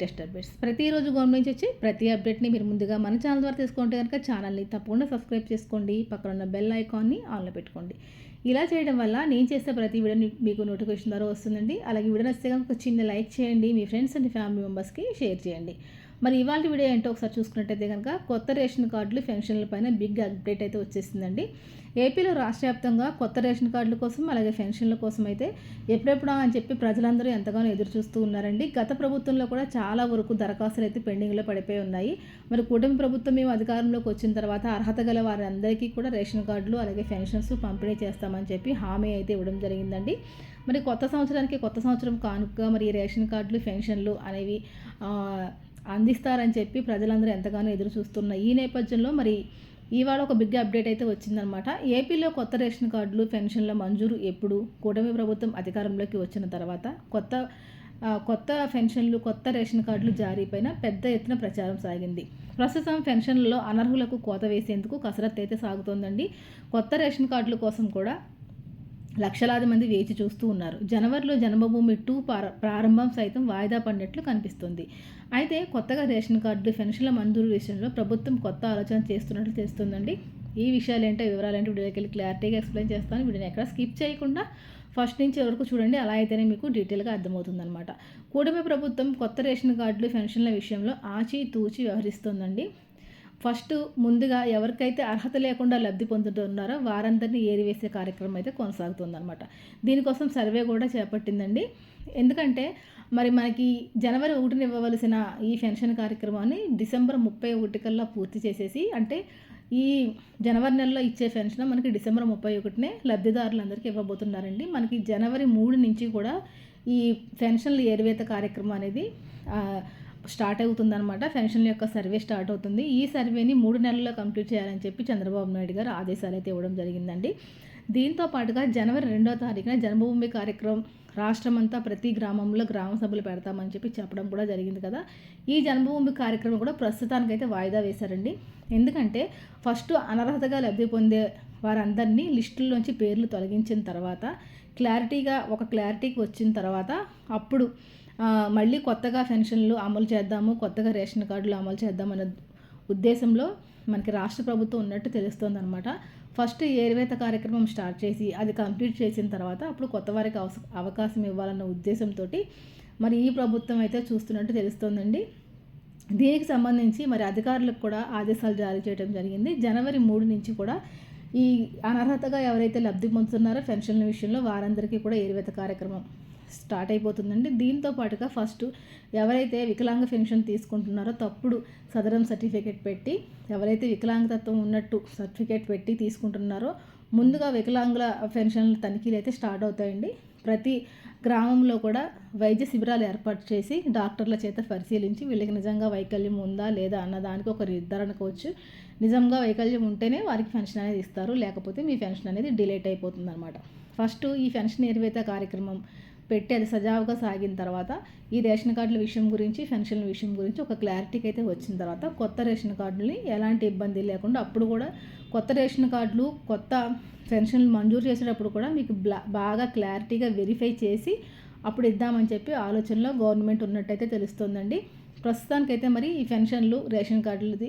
Latest updates ప్రతిరోజు government నుంచి వచ్చి ప్రతి అప్డేట్ని మీరు ముందుగా మన ఛానల్ ద్వారా తీసుకుంటే కనుక ఛానల్ని తప్పకుండా సబ్స్క్రైబ్ చేసుకోండి. పక్కన ఉన్న బెల్ ఐకాన్ని ఆన్లో పెట్టుకోండి. ఇలా చేయడం వల్ల నేను చేసే ప్రతి వీడియో మీకు నోటిఫికేషన్ ద్వారా వస్తుందండి. అలాగే వీడియో నచ్చితే కనుక చిన్న లైక్ చేయండి. మీ ఫ్రెండ్స్ అండ్ ఫ్యామిలీ మెంబర్స్కి షేర్ చేయండి. మరి ఇవాళ వీడియో ఏంటో ఒకసారి చూసుకున్నట్టయితే కనుక కొత్త రేషన్ కార్డులు పెన్షన్ల పైన బిగ్ అప్డేట్ అయితే వచ్చేసిందండి. ఏపీలో రాష్ట్ర వ్యాప్తంగా కొత్త రేషన్ కార్డుల కోసం అలాగే పెన్షన్ల కోసం అయితే ఎప్పుడెప్పుడా అని చెప్పి ప్రజలందరూ ఎంతగానో ఎదురు చూస్తూ ఉన్నారండి. గత ప్రభుత్వంలో కూడా చాలా వరకు దరఖాస్తులు అయితే పెండింగ్లో పడిపోయి ఉన్నాయి. మరి కూటమి ప్రభుత్వం మేము అధికారంలోకి వచ్చిన తర్వాత అర్హత గల వారందరికీ కూడా రేషన్ కార్డులు అలాగే పెన్షన్స్ పంపిణీ చేస్తామని చెప్పి హామీ అయితే ఇవ్వడం జరిగిందండి. మరి కొత్త సంవత్సరానికి కొత్త సంవత్సరం కానుక మరి రేషన్ కార్డులు పెన్షన్లు అనేవి అందిస్తారని చెప్పి ప్రజలందరూ ఎంతగానో ఎదురు చూస్తున్న ఈ నేపథ్యంలో మరి ఇవాళ ఒక బిగ్ అప్డేట్ అయితే వచ్చిందనమాట ఏపీలో కొత్త రేషన్ కార్డులు పెన్షన్ల మంజూరు ఎప్పుడు? కూటమి ప్రభుత్వం అధికారంలోకి వచ్చిన తర్వాత కొత్త కొత్త పెన్షన్లు కొత్త రేషన్ కార్డులు జారీపైన పెద్ద ఎత్తున ప్రచారం సాగింది. ప్రస్తుతం పెన్షన్లలో అనర్హులకు కోత వేసేందుకు కసరత్తు అయితే సాగుతోందండి. కొత్త రేషన్ కార్డుల కోసం కూడా లక్షలాది మంది వేచి చూస్తూ ఉన్నారు. జనవరిలో జన్మభూమి టూ ప్రారంభం సైతం వాయిదా పడినట్లు కనిపిస్తుంది. అయితే కొత్తగా రేషన్ కార్డులు పెన్షన్ల మంజూరు విషయంలో ప్రభుత్వం కొత్త ఆలోచన చేస్తున్నట్లు తెలుస్తుందండి. ఈ విషయాలు ఏంటో వివరాలు ఏంటో వీడియోకి వెళ్ళి క్లారిటీగా ఎక్స్ప్లెయిన్ చేస్తాను. వీడియోని ఎక్కడ స్కిప్ చేయకుండా ఫస్ట్ నుంచి వరకు చూడండి. అలా అయితేనే మీకు డీటెయిల్గా అర్థమవుతుందన్నమాట. కూడమే ప్రభుత్వం కొత్త రేషన్ కార్డులు పెన్షన్ల విషయంలో ఆచి తూచి వ్యవహరిస్తోందండి. ఫస్ట్ ముందుగా ఎవరికైతే అర్హత లేకుండా లబ్ధి పొందుతున్నారో వారందరినీ ఏరివేసే కార్యక్రమం అయితే కొనసాగుతుందన్నమాట. దీనికోసం సర్వే కూడా చేపట్టిందండి. ఎందుకంటే మరి మనకి జనవరి ఒకటిని ఇవ్వవలసిన ఈ పెన్షన్ కార్యక్రమాన్ని డిసెంబర్ ముప్పై ఒకటి కల్లా పూర్తి చేసేసి అంటే ఈ జనవరి నెలలో ఇచ్చే పెన్షన్ మనకి డిసెంబర్ ముప్పై ఒకటినే లబ్ధిదారులందరికీ ఇవ్వబోతున్నారండి. మనకి జనవరి మూడు నుంచి కూడా ఈ పెన్షన్లు ఏరివేత కార్యక్రమం అనేది స్టార్ట్ అవుతుందన్నమాట. పెన్షన్ల యొక్క సర్వే స్టార్ట్ అవుతుంది. ఈ సర్వేని మూడు నెలల్లో కంప్లీట్ చేయాలని చెప్పి చంద్రబాబు నాయుడు గారు ఆదేశాలు అయితే ఇవ్వడం జరిగిందండి. దీంతో పాటుగా జనవరి రెండో తారీఖున జన్మభూమి కార్యక్రమం రాష్ట్రమంతా ప్రతి గ్రామంలో గ్రామ సభలు పెడతామని చెప్పి చెప్పడం కూడా జరిగింది కదా. ఈ జన్మభూమి కార్యక్రమం కూడా ప్రస్తుతానికైతే వాయిదా వేశారండి. ఎందుకంటే ఫస్ట్ అనర్హతగా లబ్ధి పొందే వారందరినీ లిస్టుల్లోంచి పేర్లు తొలగించిన తర్వాత క్లారిటీగా ఒక క్లారిటీకి వచ్చిన తర్వాత అప్పుడు మళ్ళీ కొత్తగా పెన్షన్లు అమలు చేద్దాము కొత్తగా రేషన్ కార్డులు అమలు చేద్దామన్న ఉద్దేశంలో మనకి రాష్ట్ర ప్రభుత్వం ఉన్నట్టు తెలుస్తుంది అనమాట ఫస్ట్ ఏరివేత కార్యక్రమం స్టార్ట్ చేసి అది కంప్లీట్ చేసిన తర్వాత అప్పుడు కొత్త వారికి అవకాశం ఇవ్వాలన్న ఉద్దేశంతో మరి ఈ ప్రభుత్వం అయితే చూస్తున్నట్టు తెలుస్తోందండి. దీనికి సంబంధించి మరి అధికారులకు కూడా ఆదేశాలు జారీ చేయడం జరిగింది. జనవరి మూడు నుంచి కూడా ఈ అనర్హతగా ఎవరైతే లబ్ధి పొందుతున్నారో పెన్షన్ల విషయంలో వారందరికీ కూడా ఏరువేత కార్యక్రమం స్టార్ట్ అయిపోతుందండి. దీంతో పాటుగా ఫస్ట్ ఎవరైతే వికలాంగ పెన్షన్ తీసుకుంటున్నారో తప్పుడు సదరం సర్టిఫికేట్ పెట్టి ఎవరైతే వికలాంగతత్వం ఉన్నట్టు సర్టిఫికేట్ పెట్టి తీసుకుంటున్నారో ముందుగా వికలాంగుల పెన్షన్ల తనిఖీలు అయితే స్టార్ట్ అవుతాయండి. ప్రతి గ్రామంలో కూడా వైద్య శిబిరాలు ఏర్పాటు చేసి డాక్టర్ల చేత పరిశీలించి వీళ్ళకి నిజంగా వైకల్యం ఉందా లేదా అన్న దానికి ఒక నిర్ధారణ వచ్చి నిజంగా వైకల్యం ఉంటేనే వారికి పెన్షన్ అనేది ఇస్తారు. లేకపోతే మీ పెన్షన్ అనేది డిలేట్ అయిపోతుంది అనమాట ఫస్ట్ ఈ పెన్షన్ నిర్వేత కార్యక్రమం పెట్టి అది సజావుగా సాగిన తర్వాత ఈ రేషన్ కార్డుల విషయం గురించి పెన్షన్ల విషయం గురించి ఒక క్లారిటీకి అయితే వచ్చిన తర్వాత కొత్త రేషన్ కార్డుని ఎలాంటి ఇబ్బంది లేకుండా అప్పుడు కూడా కొత్త రేషన్ కార్డులు కొత్త పెన్షన్లు మంజూరు చేసేటప్పుడు కూడా మీకు బాగా క్లారిటీగా వెరిఫై చేసి అప్పుడు ఇద్దామని చెప్పి ఆలోచనలో గవర్నమెంట్ ఉన్నట్టయితే తెలుస్తుందండి. ప్రస్తుతానికైతే మరి ఈ పెన్షన్లు రేషన్ కార్డులది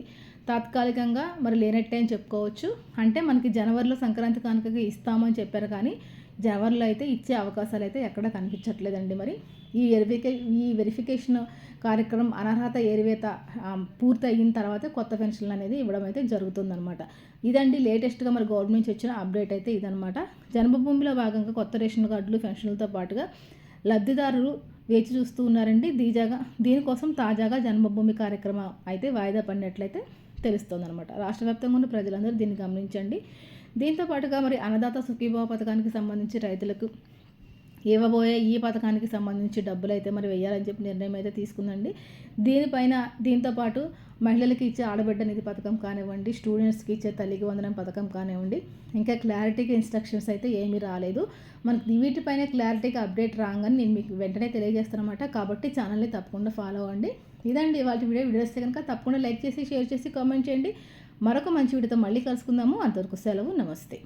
తాత్కాలికంగా మరి లేనట్టే అని చెప్పుకోవచ్చు. అంటే మనకి జనవరిలో సంక్రాంతి కానుకగా ఇస్తామని చెప్పారు కానీ జవర్లో అయితే ఇచ్చే అవకాశాలు అయితే ఎక్కడ కనిపించట్లేదండి మరి. ఈ వెరిఫికే ఈ వెరిఫికేషన్ కార్యక్రమం అనర్హత ఏరివేత పూర్తి అయిన తర్వాత కొత్త పెన్షన్లు అనేది ఇవ్వడం అయితే జరుగుతుందనమాట ఇదండి లేటెస్ట్గా మరి గవర్నమెంట్ నుంచి వచ్చిన అప్డేట్ అయితే ఇదనమాట జన్మభూమిలో భాగంగా కొత్త రేషన్ కార్డులు పెన్షన్లతో పాటుగా లబ్ధిదారులు వేచి చూస్తూ ఉన్నారండి. దీజాగా దీనికోసం తాజాగా జన్మభూమి కార్యక్రమం అయితే వాయిదా పడినట్లయితే తెలుస్తుందన్నమాట. రాష్ట్ర వ్యాప్తంగా ఉన్న ప్రజలందరూ దీన్ని గమనించండి. దీంతో పాటుగా మరి అన్నదాత సుఖీభావ పథకానికి సంబంధించి రైతులకు ఇవ్వబోయే ఈ పథకానికి సంబంధించి డబ్బులు అయితే మరి వేయాలని చెప్పి నిర్ణయం అయితే తీసుకుందండి. దీనిపైన దీంతో పాటు మహిళలకు ఇచ్చే ఆడబిడ్డ నిధి పథకం కానివ్వండి స్టూడెంట్స్కి ఇచ్చే తల్లికి వందనం పథకం కానివ్వండి ఇంకా క్లారిటీగా ఇన్స్ట్రక్షన్స్ అయితే ఏమీ రాలేదు. మనకి వీటిపైన క్లారిటీగా అప్డేట్ రాగానే నేను మీకు వెంటనే తెలియజేస్తానమాట కాబట్టి ఛానల్ని తప్పకుండా ఫాలో అవ్వండి. ఇదండి వాటి వీడియో. వీడియో వస్తే కనుక తప్పకుండా లైక్ చేసి షేర్ చేసి కామెంట్ చేయండి. మరొక మంచి వీడితో మళ్ళీ కలుసుకుందాము. అంతవరకు సెలవు నమస్తే.